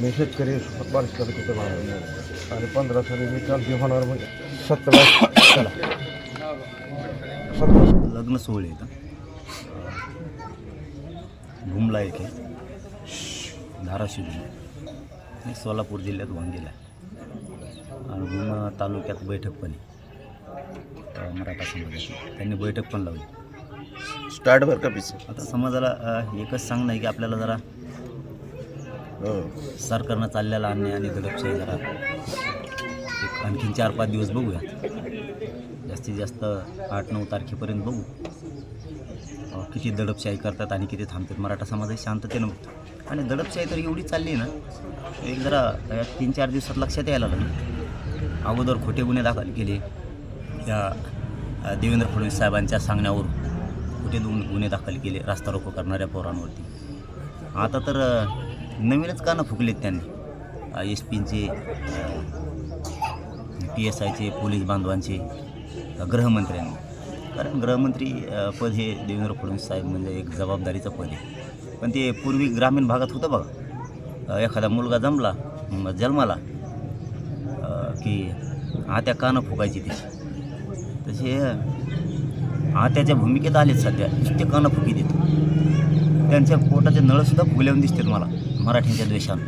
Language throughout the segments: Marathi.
मी शेतकरी बावीस तालुक्याचा. आणि पंधरा साली मी क्रांती होणार म्हणजे सतरा चला. सतरा लग्न सोहळे इथं घुमला एक धाराशिव. हे सोलापूर जिल्ह्यात वांगीला आहे. आणि भूम तालुक्यात बैठक पण आहे. मराठा समाजाची त्यांनी बैठक पण लावली. स्टार्ट बर का पिसे आता समाजाला एकच सांगणं आहे की आपल्याला जरा सरकारनं चाललेला अन्याय आणि दडपशाही जरा एक आणखीन चार पाच दिवस बघूयात. जास्तीत जास्त आठ नऊ तारखेपर्यंत बघू. किती दडपशाही करतात आणि किती थांबतात. मराठा समाज हे शांततेनं बघतो. आणि दडपशाही तर एवढी चालली ना एक जरा या तीन चार दिवसात लक्षात यायला लागलं. अगोदर खोटे गुन्हे दाखल केले. या देवेंद्र फडणवीस साहेबांच्या सांगण्यावर खोटे दोन गुन्हे दाखल केले रास्ता रोको करणाऱ्या पोरांवरती. आता तर नवीनच कानं फुकलेत त्यांनी. एस पींचे पी एस आयचे पोलीस बांधवांचे गृहमंत्र्यांनी. कारण गृहमंत्री पद हे देवेंद्र फडणवीस साहेब म्हणजे एक जबाबदारीचं पद आहे. पण ते पूर्वी ग्रामीण भागात होतं बघा. एखादा मुलगा जमला जन्माला की आत्या कानं फुकायची त्याची तसे आत्याच्या भूमिकेत आलेत सध्या. नुसते कानं फुकी देत. त्यांच्या पोटाचे नळसुद्धा फुगल्याहून दिसतात मला. मराठ्यांच्या द्वेषानं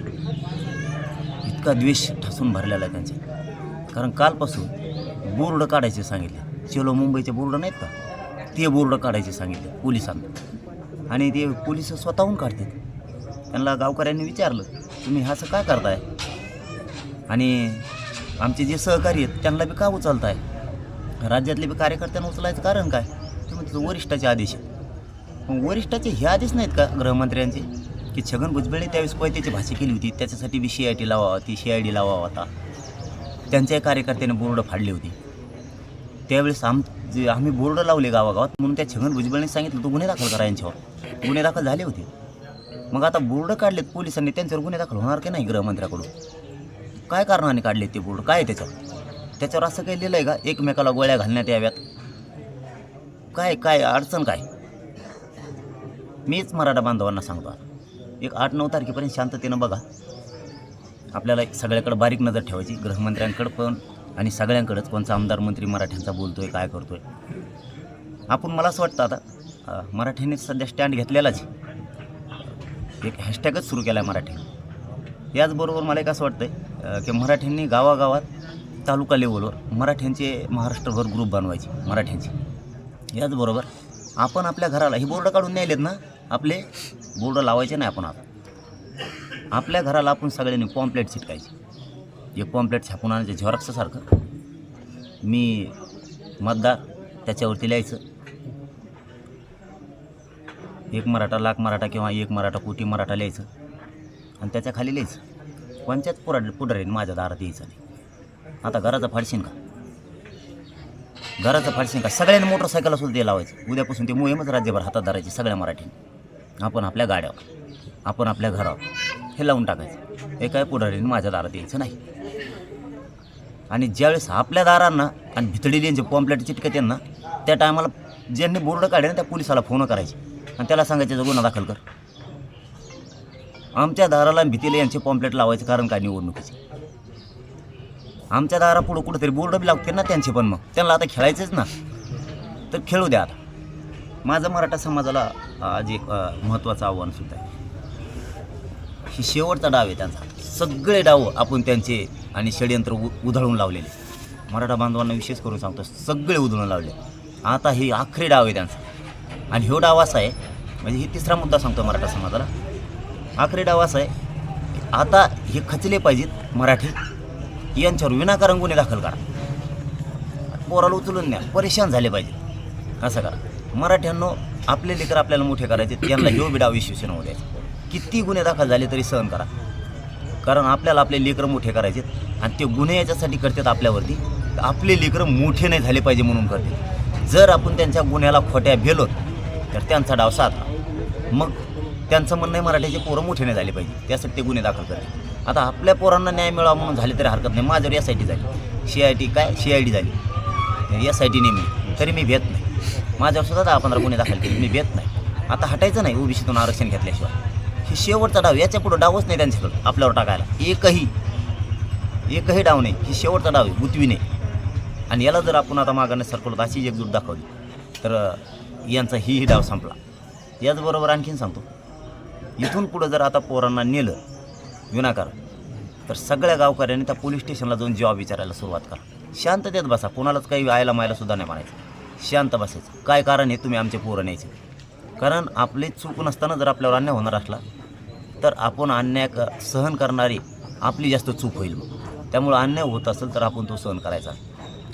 इतका द्वेष ठसून भरलेला आहे त्यांचा. कारण कालपासून बोर्ड काढायचे सांगितले. चलो मुंबईचे बोर्ड नाहीत का? ते बोर्ड काढायचे सांगितले पोलिसांना. आणि ते पोलीस स्वतःहून काढतात. त्यांना गावकऱ्यांनी विचारलं तुम्ही असं काय करताय? आणि आमचे जे सहकारी आहेत त्यांना बी का उचलताय? राज्यातले बी कार्यकर्त्यांना उचलायचं कारण काय? तुम्ही वरिष्ठाचे आदेश आहेत. मग वरिष्ठाचे हे आदेश नाहीत का गृहमंत्र्यांचे? की छगन भुजबळने त्यावेळेस कोयत्याची भाषा केली होती. त्याच्यासाठी बी सी आय टी लावा ती सी आय डी लावा होता. त्यांच्याही कार्यकर्त्याने बोर्ड फाडले होते. त्यावेळेस आम जे आम्ही बोर्ड लावले गावागावात म्हणून त्या छगन भुजबळने सांगितलं तो गुन्हे दाखल करा यांच्यावर. गुन्हे दाखल झाले होते. मग आता बोर्ड काढलेत पोलिसांनी त्यांच्यावर गुन्हे दाखल होणार की नाही गृहमंत्र्याकडून? काय कारणाने काढले ते बोर्ड? काय आहे त्याच्यावर? त्याच्यावर असं काही लिहिलं आहे का? एकमेकाला गोळ्या घालण्यात याव्यात. काय काय अडचण काय? मीच मराठा बांधवांना सांगतो आता. एक आठ नऊ तारखेपर्यंत शांततेनं बघा. आपल्याला एक सगळ्याकडे बारीक नजर ठेवायची गृहमंत्र्यांकडं पण आणि सगळ्यांकडंच कोणचा आमदार मंत्री मराठ्यांचा बोलतोय काय करतोय. आपण मला असं वाटतं आता मराठ्यांनी सध्या स्टँड घेतलेलाच एक हॅशटॅगच सुरू केला आहे मराठी. याचबरोबर मला एक असं वाटतंय आहे की मराठ्यांनी गावागावात तालुका लेवलवर मराठ्यांचे महाराष्ट्रभर ग्रुप बनवायचे मराठ्यांचे. याचबरोबर आपण आपल्या घराला हे बोर्ड काढून न्यायलेत ना? आपले बोर्ड लावायचे नाही आपण आता. आपल्या घराला आपण सगळ्यांनी पॉम्प्लेट चिटकायचे. जे पॉम्प्लेट छापून आणायचे झेरॉक्ससारखं मी मतदार त्याच्यावरती लिहायचं. एक मराठा लाख मराठा किंवा एक मराठा कोटी मराठा लिहायचं. आणि त्याच्याखाली लिहायचं. कोणत्याच पुरा पुढारीने माझ्या दारात यायचं नाही. आता घराचं फाडशीन का? घराचं फाडशीन का? सगळ्यांनी मोटरसायकलला सुद्धा ते लावायचं. उद्यापासून ते मोहीमच राज्यभर हातात धरायची सगळ्या मराठीने. आपण आपल्या गाड्यावर आपण आपल्या घरावर हे लावून टाकायचं. हे काय पुढारीने माझ्या दारात यायचं नाही. आणि ज्यावेळेस आपल्या दारांना आणि भितडीलींचे पॉम्पलेट चिटकत ना त्या टायमाला ज्यांनी बोर्ड काढले ना त्या पोलिसाला फोन करायचे. आणि त्याला सांगायचे "जो गुन्हा दाखल कर. आमच्या दाराला भीतीला यांचे पॉम्पलेट लावायचं कारण काय निवडणुकीचे? आमच्या दारा पुढं कुठंतरी बोर्ड बी लागते ना त्यांचे पण मग. त्यांना आता खेळायचंच ना. तर खेळू द्या आता. माझं मराठा समाजाला आज एक महत्त्वाचं आव्हान सुद्धा आहे. ही शेवटचा डाव आहे त्यांचा. सगळे डाव आपण त्यांचे आणि षडयंत्र उ उधळून लावलेले. मराठा बांधवांना विशेष करून सांगतो सगळे उधळून लावले. आता ही आखरी डाव आहे त्यांचा. आणि ह्यो डाव असा आहे म्हणजे ही तिसरा मुद्दा सांगतो मराठा समाजाला. आखरी डाव असा आहे आता हे खचले पाहिजेत मराठी. यांच्यावर विनाकारण गुन्हे दाखल करा. पोराला उचलून द्या परेशान झाले पाहिजे असं करा. मराठ्यांनो आपले लेकर आपल्याला मोठे करायचे त्यांना ह्यो बिडा विश्वसेना होऊ द्यायचा किती गुन्हे दाखल झाले तरी सहन करा. कारण आपल्याला आपले लेकरं मोठे करायचे आणि ते गुन्हे याच्यासाठी करतात आपल्यावरती. तर आपले लेकरं मोठे नाही झाले पाहिजे म्हणून करते जर आपण त्यांच्या गुन्ह्याला खोट्या भेलो तर त्यांचा डाव साधला मग त्यांचं म्हणणं आहे मराठीचे पोरं मोठे नाही झाले पाहिजे. त्यासाठी ते गुन्हे दाखल करते आता आपल्या पोरांना न्याय मिळावा म्हणून झाले तरी हरकत नाही. माझ्यावर एस आय टी झाली. सी आय टी काय? सी आय डी झाली. एस आय टी नेहमी. तरी मी भेट नाही. माझ्यावर सुद्धा दहा पंधरा गुन्हे दाखल केले. मी बेत नाही. आता हटायचं नाही ओबीसीतून आरक्षण घेतल्याशिवाय. हे शेवटचा डाव याच्या पुढं डावच नाही त्यांच्याकडं आपल्यावर टाकायला. एकही एकही डाव नाही. ही शेवटचा डाव आहे बुतवीने नाही आणि याला जर आपण आता मागाने सरकलो तर अशीच एकजूट दाखवली तर यांचा हीही डाव संपला. याचबरोबर आणखीन सांगतो इथून पुढं जर आता पोरांना नेलं विनाकारण तर सगळ्या गावकऱ्यांनी त्या पोलीस स्टेशनला जाऊन जॉब विचारायला सुरुवात करा. शांततेत बसा. कोणालाच काही आयला मायला सुद्धा नाही म्हणायचं. शांत बसायचं. काय कारण आहे? तुम्ही आमचे पोरं न्यायचे. कारण आपली चूक नसताना जर आपल्यावर अन्याय होणार असला तर आपण अन्याय क सहन करणारी आपली जास्त चूक होईल मग. त्यामुळं अन्याय होत असेल तर आपण तो सहन करायचा.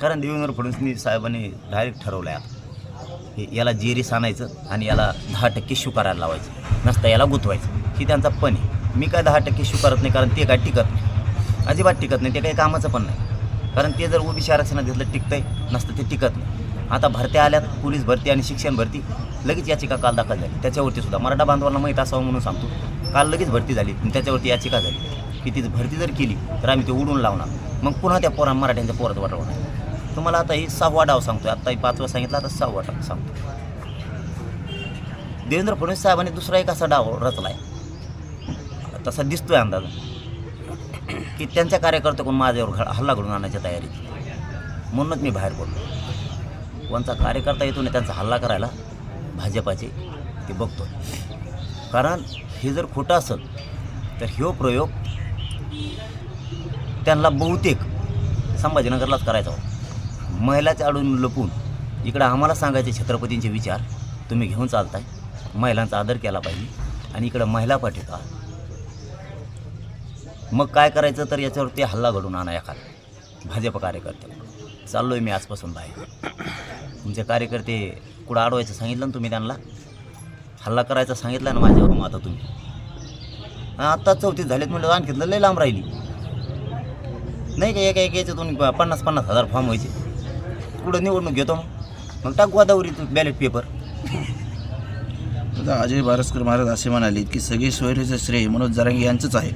कारण देवेंद्र फडणवीस साहेबांनी डायरेक्ट ठरवलं आहे याला जेरीस आणायचं आणि याला दहा टक्के शू लावायचं. नसता याला गुंतवायचं. ही त्यांचा पण आहे. मी काय दहा टक्के शू नाही कारण ते काय टिकत नाही. अजिबात टिकत नाही. ते काही कामाचं पण नाही. कारण ते जर ओबीसी आरक्षणात घेतलं टिकतंय. नसतं ते टिकत नाही. आता भरत्या आल्यात पोलीस भरती आणि शिक्षण भरती लगेच याचिका काल दाखल झाली. त्याच्यावरती सुद्धा मराठा बांधवांना माहीत असावं म्हणून सांगतो. काल लगेच भरती झाली त्याच्यावरती याचिका झाली. की ती भरती जर केली तर आम्ही ते उडून लावणार. मग पुन्हा त्या पोरा मराठ्यांच्या पोरात वाटवणार तुम्हाला आता ही सहावा डाव सांगतोय. आता पाचवा सांगितलं आता सहावा डाव सांगतो देवेंद्र फडणवीस साहेबांनी दुसरा एक असा डाव रचला आहे तसा दिसतोय अंदाज. की त्यांच्या कार्यकर्त्याकडून माझ्यावर हल्ला घडून आणण्याच्या तयारीत. म्हणूनच मी बाहेर पडलो. कोणता कार्यकर्ता येतो ना त्यांचा हल्ला करायला भाजपाचे ते बघतो कारण हे जर खोटं असेल तर ह्यो प्रयोग त्यांना बहुतेक संभाजीनगरलाच करायचा होता. महिलाच्या आडून लपून इकडं आम्हाला सांगायचे छत्रपतींचे विचार तुम्ही घेऊन चालताय. महिलांचा आदर केला पाहिजे आणि इकडं महिला पाठवता मग काय करायचं तर याच्यावरती हल्ला घडून आणा एखादा. भाजप कार्यकर्ते चाललो आहे मी आजपासून बाहेर. तुमचे कार्यकर्ते कुठं अडवायचं सांगितलं ना तुम्ही त्यांना? हल्ला करायचा सांगितलं ना माझ्यावर मग आता तुम्ही? आत्ता चौथीस झालेत म्हटलं आणखी लय लांब राहिली. नाही का एका एका याच्यातून पन्नास पन्नास हजार फॉर्म व्हायचे. कुठं निवडणूक घेतो मग? मग टाक गोदावरी बॅलेट पेपर आता अजय बारसकर महाराज असे म्हणाले की सगळे सोयरीचं श्रेय मनोज जरांगे यांचंच आहे.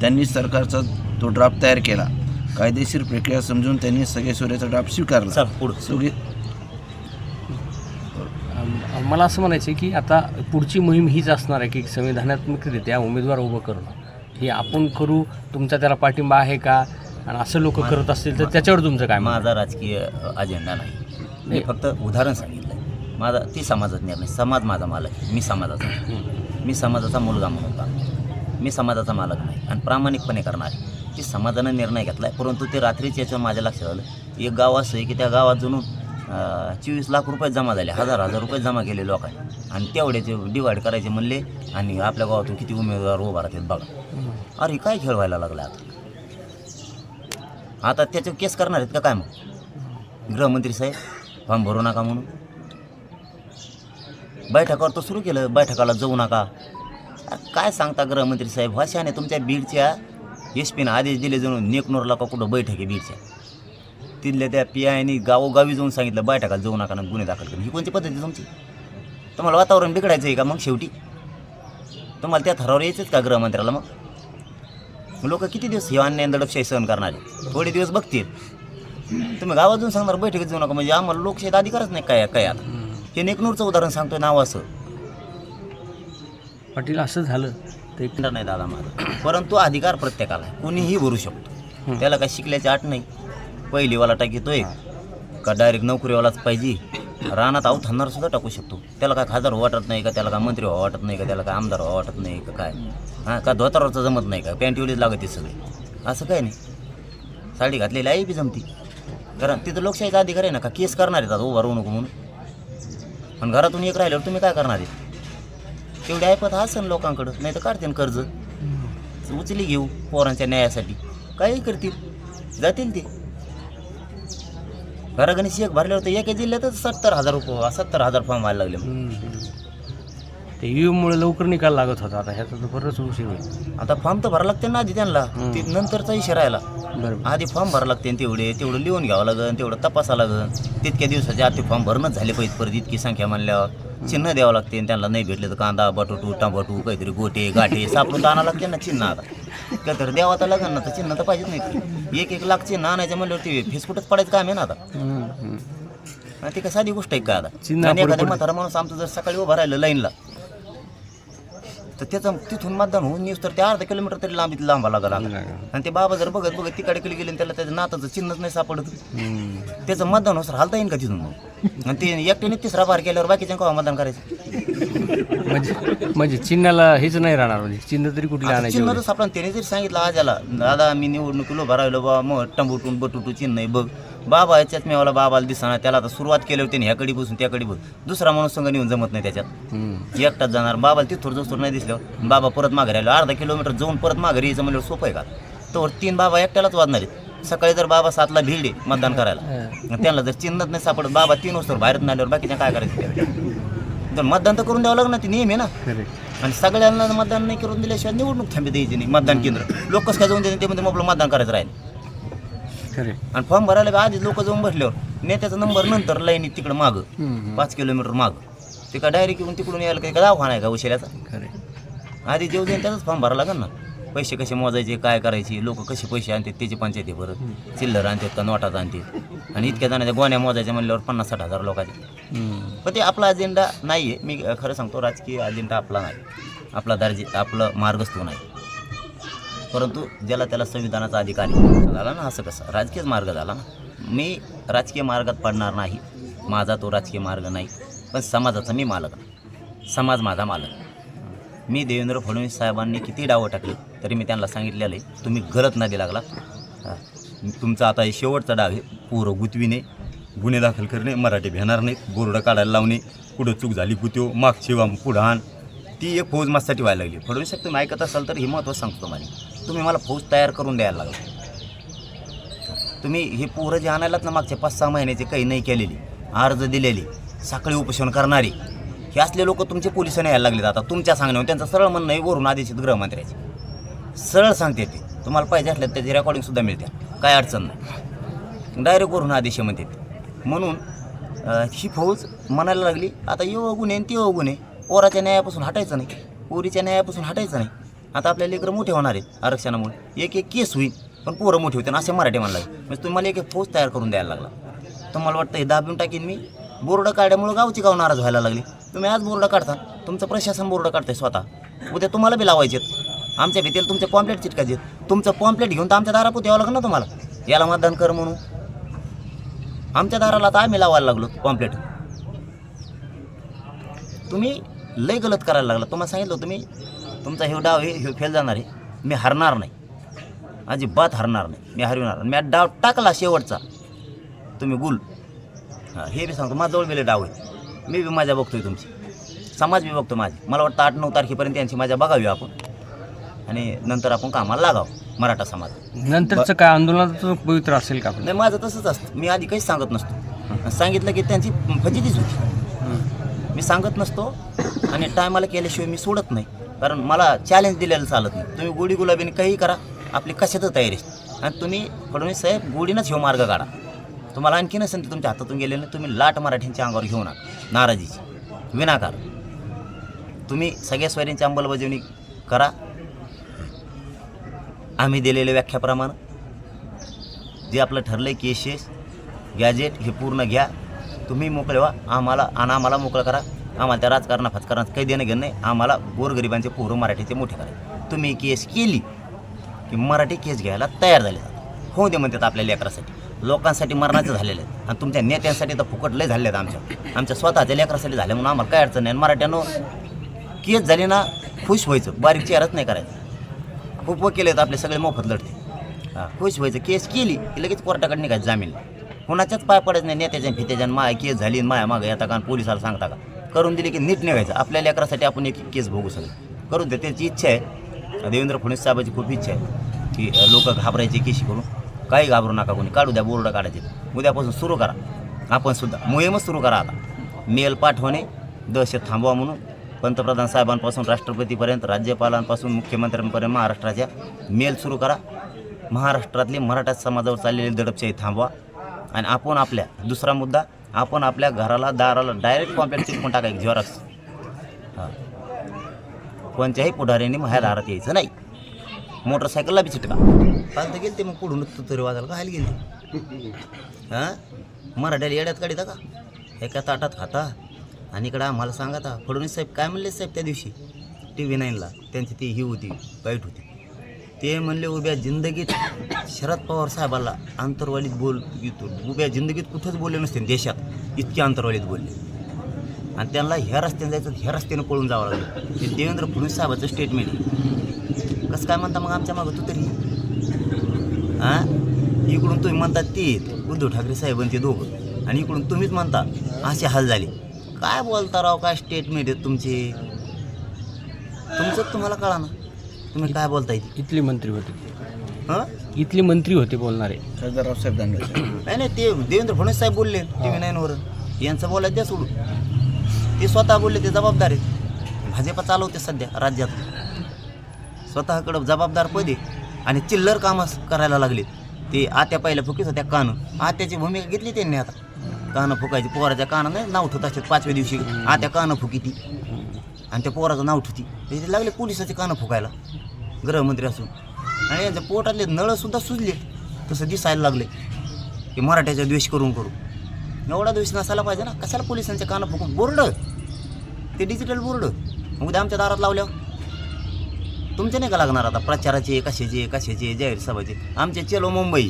त्यांनी सरकारचा तो ड्राफ्ट तयार केला. कायदेशीर प्रक्रिया समजून त्यांनी सगळे सोयऱ्याचा ड्राफ्ट स्वीकारला. पुढं. मला असं म्हणायचं आहे की आता पुढची मोहीम हीच असणार आहे की संविधानात्मकरित्या उमेदवार उभं करणं. हे आपण करू तुमचा त्याला पाठिंबा आहे का? आणि असं लोक करत असतील तर त्याच्यावर तुमचं काय? माझा राजकीय अजेंडा नाही. मी फक्त उदाहरण सांगितलं आहे माझा ती समाजात निर्णय. समाज माझा मालक आहे. मी समाजाचा. मी समाजाचा मुलगा म्हणून. मी समाजाचा मालक नाही. आणि प्रामाणिकपणे करणार आहे. की समाजानं निर्णय घेतला आहे परंतु ते रात्रीच याच्यावर माझ्या लक्षात आलं. एक गाव असं आहे की त्या गावात जणू चोवीस लाख रुपये जमा झाले हजार हजार रुपये जमा केले लोकांनी. आणि तेवढ्याचे डिवाईड करायचे म्हणले आणि आपल्या गावातून किती उमेदवार उभा राहतात बघा. अरे काय खेळ व्हायला लागला आता? आता त्याच्यावर केस करणार आहेत का काय मग? गृहमंत्री साहेब फॉर्म भरू नका म्हणून. बैठकावर तर सुरू केलं बैठकाला जाऊ नका. काय सांगता गृहमंत्री साहेब? भाषाने तुमच्या बीडच्या एस पीनं आदेश दिले जाऊन नेकनोरला का कुठं बैठक आहे बीडच्या? तिथल्या त्या पी आयनी गावोगावी जाऊन सांगितलं बैठकाला जाऊ नका ना गुन्हे दाखल करून ही कोणती पद्धती आहे तुमची? तुम्हाला वातावरण बिघडायचं आहे का मग शेवटी? तुम्हाला त्या थरावर यायचंच का गृहमंत्र्याला मग? लोक किती दिवस हे अन्याय दडपशाही सहन करणार थोडे दिवस बघतील. तुम्ही गावात जाऊन सांगणार बैठकीत जाऊ नका. म्हणजे आम्हाला लोकशाहीत अधिकारच नाही काय काय आता. हे नेकनूरचं उदाहरण सांगतोय नाव असं. पाटील असं झालं तर एक नाही दादा माझा. परंतु अधिकार प्रत्येकाला कोणीही भरू शकतो. त्याला काय शिकल्याची आठ नाही. पहिलीवाला टाकीतोय का डायरेक्ट नोकरीवालाच पाहिजे? रानात आऊत हाणणार सुद्धा टाकू शकतो. त्याला काय खासदार वाटत नाही का? त्याला काय मंत्री व्हावं वाटत नाही का? त्याला काय आमदार व्हावं वाटत नाही का? काय? हां का धोतारावरचं जमत नाही का? पॅन्टीवलीच लागत सगळे. असं काय नाही. साडी घातलेली आहे बी जमती. कारण तिथं लोकशाहीचा अधिकार आहे ना का? केस करणार आहेत आता उभा राहू नको म्हणून. पण घरातून एक राहिल्यावर तुम्ही काय करणार आहे तेवढी ऐपत असेल लोकांकडं. नाही तर काढतील कर्ज. उचली घेऊ पोरांच्या न्यायासाठी. काही करतील. जातील ते. घरागणीशी एक भरल्यावर तर एका जिल्ह्यातच सत्तर हजार रुपये सत्तर हजार फॉर्म व्हायला लागले. ते ईव्हीएममुळे लवकर निकाल लागत होता आता ह्याचा तर बरंच उशीर होईल. आता फॉर्म तर भरावं लागते ना आधी त्यांना. ते नंतरचा इशारा यायला बरोबर. आधी फॉर्म भरावं लागते तेवढे तेवढं लिहून घ्यावं लागेल तेवढं तपासावं लागेल तितक्या दिवसाच्या आधी फॉर्म भरणंच झाले पाहिजे परत इतकी संख्या म्हणल्यावर. चिन्ह द्यावं लागते आणि त्यांना नाही भेटले तर कांदा बटाटू टमाटू काहीतरी गोटे गाठे सापडून तर आणावं लागते ना चिन्ह आता काय तर द्यावा तर लागेल ना तर चिन्ह तर पाहिजेच नाही एक एक लाख चिन्ह आणायचं म्हणल्यावर ते फेसकुटच पडायचं काम आहे ना आता. आणि ते काय साधी गोष्ट आहे का आता आणि एखादा. म्हातारा माणूस आमचं जर सकाळी उभा राहिलं लाईनला तर त्याचं तिथून मतदान होऊन न्यूज तर ते अर्धा किलोमीटर तरी लांबीत लांबा लागला. आणि ते बाबा जर बघत बघत तिकडे गेले गेले त्याला त्याचं नाताचं चिन्हच नाही सापडत. त्याचं मतदान होसर हालता येईल का तिथून मग? आणि ते एकट्याने तिसरा बार केल्यावर बाकीच्या केव्हा मतदान करायचं? म्हणजे म्हणजे चिन्हाला हेच नाही राहणार म्हणजे चिन्ह तरी कुठले आणायचे चिन्ह तर सापडा त्याने जरी सांगितलं आज याला दादा मी निवडणुकीला उभा राहिलो बाबा मग टंबुटून बटुटू चिन्ह आहे बघ. बाबा याच्यात मेवाला बाबाला दिसणार त्याला आता सुरुवात केली होती ह्याकडे बसून त्याकडे बस दुसरा माणूस संघ नेऊन जमत नाही त्याच्यात. एकटाच जाणार. बाबाला तिथूर जसं नाही दिसल्यावर बाबा परत माघारी आलो. अर्धा किलोमीटर जाऊन परत माघारी यायचं म्हणल्यावर सोपं आहे का? तर तीन बाबा एकट्यालाच वाजणार आहेत. सकाळी जर बाबा सातला भिड आहे मतदान करायला त्यांना जर चिन्हच नाही सापडत बाबा तीन वाजता बाहेर आल्यावर बाकीच्या काय करायचं? तर मतदान तर करून द्यावं लागणार ते आहे ना. आणि सगळ्यांना मतदान नाही करून दिल्याशिवाय निवडणूक थांबी द्यायची नाही. मतदान केंद्र. लोक कसं काय जाऊन देते ते म्हणजे आपलं मतदान करायचं राहील. खरे आणि फॉर्म भरायला बी आधीच लोक जाऊन बसल्यावर नेत्याचा नंबर नंतर लाईनीत तिकडं मागं. पाच किलोमीटर मागं. ते का डायरेक्ट येऊन तिकडून यायला काही का दवाखाना आहे का उशिऱ्याचा खरे आधी जेव जाईन त्याचाच फॉर्म भरावा लागेल ना. पैसे कसे मोजायचे काय करायचे लोक कसे पैसे आणतात त्याची पंचायती परत. चिल्लर आणतात का नोटात आणतात. आणि इतक्या जणांच्या गोण्या मोजायच्या म्हणल्यावर पन्नास साठ हजार लोकांचे. पण ते आपला अजेंडा नाही आहे मी खरं सांगतो राजकीय अजेंडा आपला नाही. आपला दर्जे आपलं मार्गस्थ नाही. परंतु ज्याला त्याला संविधानाचा अधिकार झाला ना असं कसं? राजकीय मार्ग झाला ना. मी राजकीय मार्गात पडणार नाही. माझा तो राजकीय मार्ग नाही. पण समाजाचा मी मालक समाज माझा मालक मी देवेंद्र फडणवीस साहेबांनी किती डावं टाकले तरी मी त्यांना सांगितलेलं आहे तुम्ही गलत नदी लागला. तुमचा आता हे शेवटचा डाव आहे. पोरं गुतविणे गुन्हे दाखल करणे मराठी भेणार नाहीत बोर्ड काढायला लावणे कुठं चूक झाली कुत्यो मागची वा पुढं ती एक फौज माझ्यासाठी व्हायला लागली. फडणवीस साहेब तुम्ही ऐकत असाल तर हे महत्त्व सांगतो मला तुम्ही मला फौज तयार करून द्यायला लागला. तुम्ही हे पोरं जे आणायलात ना मागच्या पाच सहा महिन्याचे काही नाही केलेली. अर्ज दिलेली साखळी उपोषण करणारी. हे असले लोक तुमचे पोलिसांना यायला लागलेत आता. तुमच्या सांगण्यावर त्यांचं सरळ म्हणणं आहे वरून आदेशित गृहमंत्र्याचे. सरळ सांगते ते. तुम्हाला पाहिजे असल्यास त्याची रेकॉर्डिंगसुद्धा मिळते काय अडचण नाही. डायरेक्ट वरून आदेश म्हणते ते. म्हणून ही फौज म्हणायला लागली आता यो गुन्हे आणि ते गुन्हे. पोराच्या न्यायापासून हटायचं नाही. पोरीच्या न्यायापासून हटायचं नाही. आता आपल्या लेकरं मोठे होणार आहेत आरक्षणामुळे. एक एक केस होईल पण पोरं मोठे होते असे मराठी म्हणला म्हणजे तुम्ही मला एक एक फौज तयार करून द्यायला लागला. तुम्हाला वाटतं हे दाबून टाकीन मी? बोर्ड काढल्यामुळं गावची गाव नाराज व्हायला लागली. तुम्ही आज बोर्ड काढता. तुमचं प्रशासन बोर्ड काढतंय स्वतः. उद्या तुम्हाला बी लावायचे आमच्या भीतीला तुमचे पॉम्प्लेट चिटकायचे तुमचं पॉम्प्लेट घेऊन तर आमच्या दारापूत यावं लागलं ना तुम्हाला? याला मतदान कर म्हणून. आमच्या दाराला आता आम्ही लावायला लागलो पॉम्प्लेट तुम्ही लय गलत करायला लागला. तुम्हाला सांगितलं तुम्ही तुमचा हे डाव हे हे फेल जाणार आहे. मी हरणार नाही. अजिबात हरणार नाही. मी हरविणार मी आज डाव टाकला शेवटचा. तुम्ही गुल. हां हे बी सांगतो. माझ्याजवळ गेले डाव आहे मी बी माझ्या बघतोय तुमची. समाज बी बघतो माझी. मला वाटतं आठ नऊ तारखेपर्यंत यांची माझ्या बघावी आपण. आणि नंतर आपण कामाला लागावं. मराठा समाज. नंतरचं काय? आंदोलनाचं पवित्र असेल का नाही माझं तसंच असतं. मी आधी काहीच सांगत नसतो. सांगितलं की त्यांची फजितीच होती. मी सांगत नसतो. आणि टायमाला केल्याशिवाय मी सोडत नाही. कारण मला चॅलेंज दिलेलं चालत नाही. तुम्ही गोडी गुलाबीने काही करा आपली कशातच तयारी आणि तुम्ही फडणवीस साहेब गोडीनंच ह्यो मार्ग काढा. तुम्हाला आणखी नसेल तर तुमच्या हातातून गेलेलं नाही तुम्ही लाट मराठ्यांच्या अंगावर घेऊ नका नाराजीची. विनाकार तुम्ही सगळ्या स्वैरींची अंमलबजावणी करा. आम्ही दिलेल्या व्याख्याप्रमाणे. जे आपलं ठरलं आहे केसेस गॅजेट हे पूर्ण घ्या. तुम्ही मोकळे व्हा. आम्हाला आणि आम्हाला मोकळं करा. आम्हाला त्या राजकारणा फचकारणात काही देणं घेणं नाही. आम्हाला गोरगरिबांचे पोरं मराठीचे मोठे करायचे. तुम्ही केस केली की मराठी केस घ्यायला तयार झाले होऊ दे म्हणतात आपल्या लेकरासाठी. लोकांसाठी मरणाचे झालेले आहेत. आणि तुमच्या नेत्यांसाठी तर फुकट लय झाले आहेत आमच्या. आमच्या स्वतःच्या लेकरासाठी झाले म्हणून आम्हाला काय अडचण नाही. मराठ्यानं केस झाली ना खुश व्हायचं. बारीक चेहराच नाही करायचं. खूप वकील आहेत आपले सगळे मोफत लढते. खुश व्हायचं. केस केली की लगेच कोर्टाकडे निघायचं जामीन. कोणाच्याच पाय पडायचं नाही. नेत्याच्या फित्याच्या माया केस झाली माया मागं येता का आणि पोलिसाला सांगता का? करून दिली की नीट निघायचं. आपल्या लेकरासाठी आपण एक केस भोगू सगळं. करून दे. त्याची इच्छा आहे. देवेंद्र फडणवीस साहेबाची खूप इच्छा आहे की लोक घाबरायचे केशी करून काही घाबरू नका कोणी. काढू द्या बोर्ड काढायचे. उद्यापासून सुरू करा. आपण सुद्धा मोहीमच सुरू करा आता. मेल पाठवणे दहशत थांबवा म्हणून पंतप्रधान साहेबांपासून राष्ट्रपतीपर्यंत राज्यपालांपासून मुख्यमंत्र्यांपर्यंत महाराष्ट्राच्या मेल सुरू करा. महाराष्ट्रातली मराठा समाजावर चाललेली दडपशाही थांबवा. आणि आपण आपल्या दुसरा मुद्दा आपण आपल्या घराला दाराला डायरेक्ट कॉम्प्लेट चिटकून टाकायचं झेरॉक्स हां. कोणत्याही पुढाऱ्याने माझ्या दारात यायचं नाही. मोटरसायकलला बी चिटका. काल तर गेले ते मग पुढून तरी वाजायला खायला गेले. हां? मराठ्याला येड्यात काढिता का? एका ताटात खाता. आणि इकडं आम्हाला सांगा आता फडणवीस साहेब काय म्हणले साहेब त्या दिवशी? टी व्ही नाईनला. त्यांची ती ही होती बाईट होती. ते म्हणले उभ्या जिंदगीत शरद पवार साहेबाला आंतरवालीत बोल येतो उभ्या जिंदगीत कुठंच बोलले नसते देशात. इतके आंतरवालीत बोलले. आणि त्यांना ह्या रस्त्याने जायचं ह्या रस्त्यानं पळून जावं लागलं. ते देवेंद्र फडणवीस साहेबाचं स्टेटमेंट कसं काय म्हणता मग आमच्या मागं तू तरी? हां इकडून तुम्ही म्हणता ते उद्धव ठाकरे साहेब आणि ते दोघं. आणि इकडून तुम्हीच म्हणता असे हाल झाले. काय बोलता राव काय स्टेटमेंट आहेत तुमचे? तुमचं तुम्हाला कळा ना तुम्ही काय बोलता इथे इथली मंत्री होते. हां? इथली मंत्री होते बोलणारे. खासदार रावसाहेब दानवे नाही नाही ते देवेंद्र फडणवीस साहेब बोलले टी व्ही नाईनवर यांचं बोलायचं द्या सोडून. ते स्वतः बोलले ते जबाबदार आहेत. भाजपा चालवते सध्या राज्यात. स्वतःकडं जबाबदार पदे आणि चिल्लर कामं करायला लागले ते आत्या पहिल्या फुकीत होत्या कानं. आत्याची भूमिका घेतली त्यांनी आता. कानं फुकायची. पोराच्या कानं नाही नाव ठेवत असतात पाचव्या दिवशी. आत्या कानं फुकी ती. आणि त्या पोराचं नाव ठेवती. ते लागले पोलिसाचे कानं फुकायला. गृहमंत्री असून. आणि यांच्या पोटातले नळसुद्धा सुजले तसं दिसायला लागले. की मराठ्याचा द्वेष करून करू एवढा द्वेष नसायला पाहिजे ना. कशाला पोलिसांचे कानं फुकून? बोर्ड? ते डिजिटल बोर्ड? उद्या आमच्या दारात लावल्यावर? तुमचे नाही का लागणार आता? प्रचाराचे कशाचे कशाचे जाहीर सभाचे? आमचे चलो मुंबई.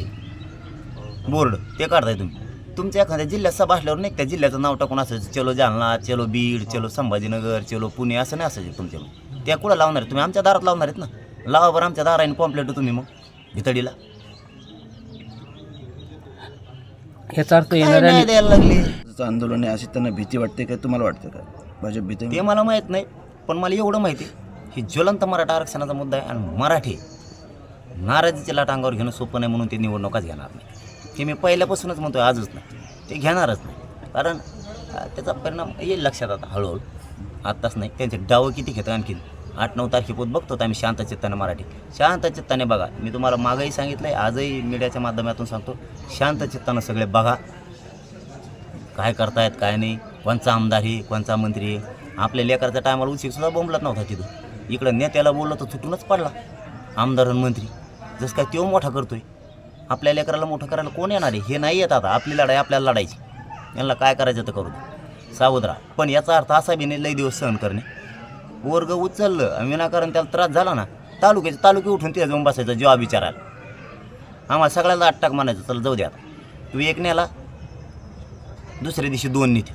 बोर्ड. ते काढताय तुम्ही. तुमच्या एखाद्या जिल्ह्यात सभा असल्यावर नाही त्या जिल्ह्याचं नाव टाकून असायचं चलो जालना चलो बीड चलो संभाजीनगर चलो पुणे असं नाही असायचं तुमच्या त्या कुठं लावणार? आहेत तुम्ही आमच्या दारात लावणार आहेत ना? लावा बरं आमच्या दाराने पॉम्पलेट तुम्ही मग भितडीला. याचा अर्थ येणाऱ्या नाही द्यायला लागले? आंदोलन आहे अशी त्यांना भीती वाटते का? तुम्हाला वाटतं का? भाजप भीती ते मला माहीत नाही पण मला एवढं माहिती आहे की ज्वलंत मराठा आरक्षणाचा मुद्दा आहे आणि मराठी नाराजीच्या लाट अंगावर घेणं सोपं नाही म्हणून ते निवडणुकाच घेणार नाही. हे मी पहिल्यापासूनच म्हणतोय आजच नाही. ते घेणारच नाही. कारण अं, त्याचा परिणाम येईल लक्षात आता हळूहळू. आत्ताच नाही त्यांचे डावं किती घेतं आणखीन? आठ नऊ तारखेपूर्वी बघतो आम्ही शांत चित्ताने मराठी. शांत चित्ताने बघा. मी तुम्हाला मागंही सांगितलं आहे आजही मीडियाच्या माध्यमातून सांगतो शांत चित्तानं सगळे बघा. काय करतायत काय नाही? कोणचा आमदार आहे कोणचा मंत्री आहे? आपल्या लेकराच्या टायमाला उशीरसुद्धा बोंबलत नव्हता तिथं. इकडं नेत्याला बोललं तर तुटूनच पडला. आमदार आणि मंत्री. जसं काय तो मोठा करतोय. आपल्या लेकराला मोठं करायला कोण येणार आहे? हे नाही येत आता. आपली लढाई आपल्याला लढायची. यांना काय करायचं तर करू दे. सावध राहा. पण याचा अर्थ असा बी नाही लई दिवस सहन करणे. वर्ग उचललं. आणि विनाकारण त्याला त्रास झाला ना तालुक्याचे तालुके उठून तिथे जाऊन बसायचा जॉब विचारायला आम्हाला सगळ्याला अटक म्हणायचं चल जाऊ द्या तू एक नेला दुसऱ्या दिवशी दोन नेते.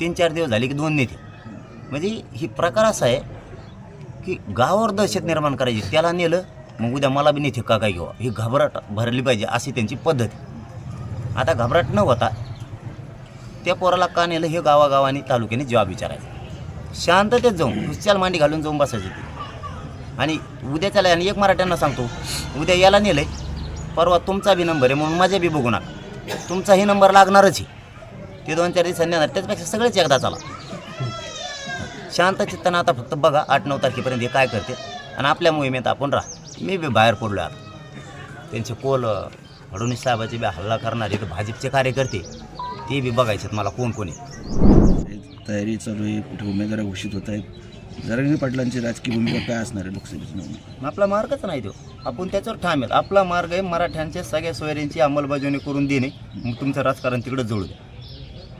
तीन चार दिवस झाले की दोन नेते. म्हणजे ही प्रकार असा आहे की गावावर दहशत निर्माण करायची त्याला नेलं मग उद्या मला बी नेते का काय घ्यावा ही घबराट भरली पाहिजे अशी त्यांची पद्धत आहे. आता घबराट न होता त्या पोराला का नेलं हे गावागावाने तालुक्याने जवाब विचारायचा शांततेत जाऊन खुशाल मांडी घालून जाऊन बसायची ती. आणि उद्याच्याला आणि एक मराठ्यांना सांगतो उद्या याला नेलंय परवा तुमचा बी नंबर आहे म्हणून माझ्या बी बघू नका. तुमचाही नंबर लागणारच आहे. ते दोन चार दिवसांनी येणार त्याच्यापेक्षा सगळेच एकदा चला. शांत चित्तानं आता फक्त बघा आठ नऊ तारखेपर्यंत हे काय करते. आणि आपल्या मोहिमेत आपण राहा. मी बी बाहेर पडलो आता. त्यांचे कोल फडणवीस साहेबाचे बी हल्ला करणारे ते भाजपचे कार्यकर्ते ते बी बघायचे मला कोण कोणी तयारी चालू आहे कुठे उमेदवार घोषित होत आहेत. जरांगी पाटलांची राजकीय भूमिका काय असणार आहे लोकसभेची निवडणूक आपला मार्गच नाही देऊ आपण त्याच्यावर ठाम आहेत. आपला मार्ग आहे मराठ्यांच्या सगळ्या सोयऱ्यांची अंमलबजावणी करून देणे. मग तुमचं राजकारण तिकडे जोडू द्या.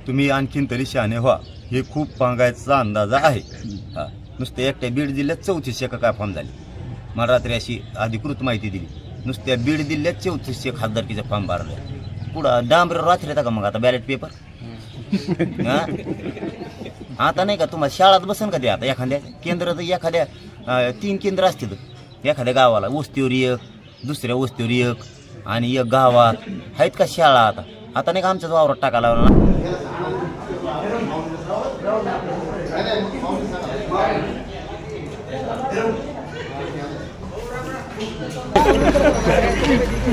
तुम्ही आणखीन तरी शहाणे व्हा. हे खूप पांगायचा अंदाजा आहे. हा. नुसते एकट्या बीड जिल्ह्यात चौतीसशे का काय फॉर्म झाले. मला रात्री अशी अधिकृत माहिती दिली. नुसत्या बीड जिल्ह्यात चौतीसशे खासदारकीचा फॉर्म भरला पुढं डांबर रात्री येतं का मग आता बॅलेट पेपर हा? आता नाही का तुम्हाला शाळात बसन का ते आता एखाद्या केंद्र तर एखाद्या अं, तीन केंद्र असतील. एखाद्या गावाला वस्तीवर एक दुसऱ्या वस्तीवर एक आणि एक गावात. आहेत का शाळा आता? आता नाही का आमच्याच वावरात टाकायला लावला?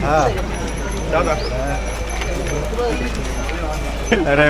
ना अरे